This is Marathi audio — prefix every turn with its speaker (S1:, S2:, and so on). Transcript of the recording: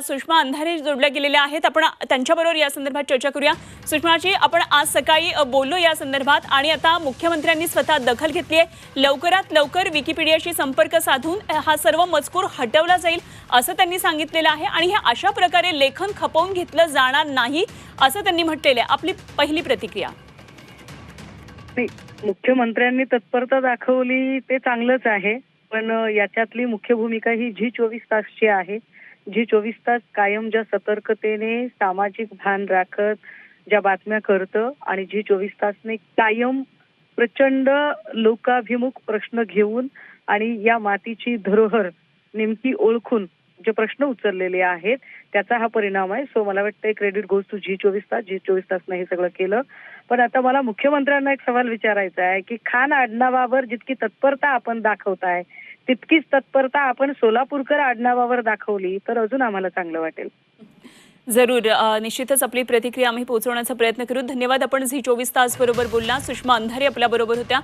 S1: सुषमा अंधारे जोडल्या गेलेल्या आहेत. आपण त्यांच्याबरोबर या संदर्भात चर्चा करूया. सुषमाजी आपण आज सकाळी बोललो या संदर्भात आणि आता मुख्यमंत्र्यांनी स्वतः दखल घेतली आहे. लवकरात लवकर विकिपीडियाशी संपर्क साधून हा सर्व मजकूर हटवला जाईल असं त्यांनी सांगितलेलं आहे आणि हे अशा प्रकारे लेखन खपवून घेतलं जाणार नाही असं त्यांनी म्हटलेलं आहे. आपली पहिली प्रतिक्रिया.
S2: मुख्यमंत्र्यांनी तत्परता दाखवली ते चांगलंच आहे. पण याच्यातली मुख्य भूमिका ही झी चोवीस तासची आहे. जी चोवीस तास कायम ज्या सतर्कतेने सामाजिक भान राखत ज्या बातम्या करतं आणि जी चोवीस तासने कायम प्रचंड लोकाभिमुख प्रश्न घेऊन आणि या मातीची धरोहर नेमकी ओळखून जे प्रश्न उचललेले आहेत त्याचा हा परिणाम आहे. सो मला वाटतं क्रेडिट गोज टू झी चोवीस तास. झी चोवीस तासनं हे सगळं केलं. पण आता मला मुख्यमंत्र्यांना एक सवाल विचारायचा आहे की खान आडनावावर जितकी तत्परता आपण दाखवताय तितकीच तत्परता आपण सोलापूरकर आडनावावर दाखवली तर अजून आम्हाला चांगलं वाटेल.
S1: जरूर. निश्चितच आपली प्रतिक्रिया आम्ही पोहोचवण्याचा प्रयत्न करू. धन्यवाद आपण झी चोवीस तास बरोबर बोलला. सुषमा अंधारे आपल्या बरोबर होत्या.